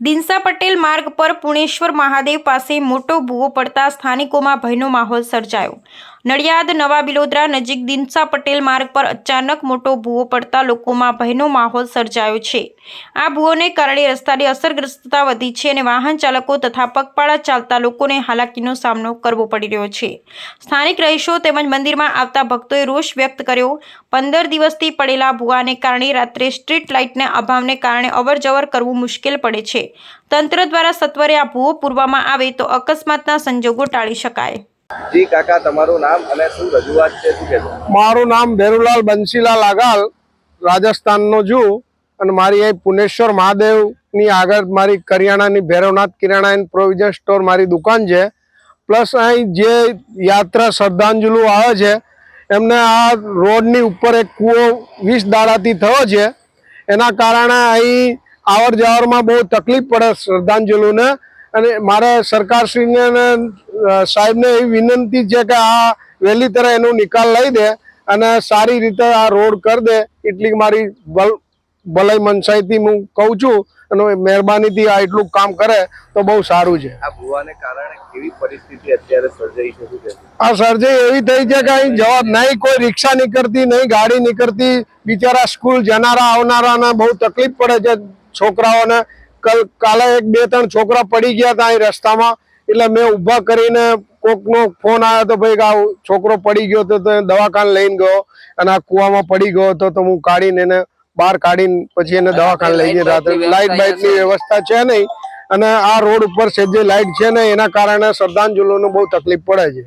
દિનસા પટેલ માર્ગ પર પુણેશ્વર મહાદેવ પાસે મોટો ભૂવો પડતા સ્થાનિકોમાં ભયનો માહોલ સર્જાયો. નડિયાદ નવા બિલોદરા નજીક દિનસા પટેલ માર્ગ પર અચાનક મોટો ભૂવો પડતા લોકોમાં ભયનો માહોલ સર્જાયો છે. આ ભૂવોને કારણે રસ્તાની અસરગ્રસ્તતા વધી છે અને વાહન ચાલકો તથા પગપાળા ચાલતા લોકોને હાલાકીનો સામનો કરવો પડી રહ્યો છે. સ્થાનિક રહીશો તેમજ મંદિરમાં આવતા ભક્તોએ રોષ વ્યક્ત કર્યો. પંદર દિવસથી પડેલા ભૂવાને કારણે રાત્રે સ્ટ્રીટ લાઇટના અભાવને કારણે અવરજવર કરવું મુશ્કેલ પડે છે. તંત્ર દ્વારા સત્વરે આ ભૂવો પૂરવામાં આવે તો અકસ્માતના સંજોગો ટાળી શકાય. જી કાકા, તમારું નામ અને શું રજૂઆત છે, શું કહેશો? મારું નામ ભેરુલાલ બંસીલાલ આગાલ, રાજસ્થાનનો છું અને મારી અહીં પુનેશ્વર મહાદેવની આગળ મારી કરિયાણાની Bhairavnath Kirana and provision store મારી દુકાન છે. પ્લસ અહીં જે યાત્રા શ્રદ્ધાંજલિ આવે છે, એમને આ રોડની ઉપર એક કૂવો વીસ દાડાથી થયો છે. એના કારણે અહીં આવર જવરમાં બહુ તકલીફ પડે શ્રદ્ધાંજલિને અને મારે સરકારશ્રીને સાહેબને એવી વિનંતી છે કે આ વહેલી તરહ એનો નિકાલ લઈ દે અને સારી રીતે આ રોડ કરી દે. એટલી મારી ભલાઈ મનસાઈથી હું કહું છું અને મહેરબાનીથી આ એટલું કામ કરે તો બહુ સારું છે. આ ભૂવાને કારણે કેવી પરિસ્થિતિ અત્યારે સર્જાઈ છે આ સર્જરી એવી થઈ છે કે અહીં જવાબ નહીં કોઈ રિક્ષા નીકળતી નહીં ગાડી નીકળતી. બિચારા સ્કૂલ જનારા આવનારાને બહુ તકલીફ પડે છે છોકરાઓને. કલ કાલે એક બે ત્રણ છોકરા પડી ગયા હતા અહીં રસ્તામાં. એટલે મેં ઊભા કરીને કોકનો ફોન આવ્યો હતો ભાઈ કે આ છોકરો પડી ગયો તો તો દવાખાને લઈને ગયો અને આ કૂવામાં પડી ગયો હતો તો હું કાઢીને એને બહાર કાઢીને પછી એને દવાખાને લઈ ગયો. રાત્રે લાઇટ બાઇટની વ્યવસ્થા છે? નહીં. અને આ રોડ ઉપર સેજે લાઇટ છે ને એના કારણે શ્રદ્ધાંજલિનો બહુ તકલીફ પડે છે.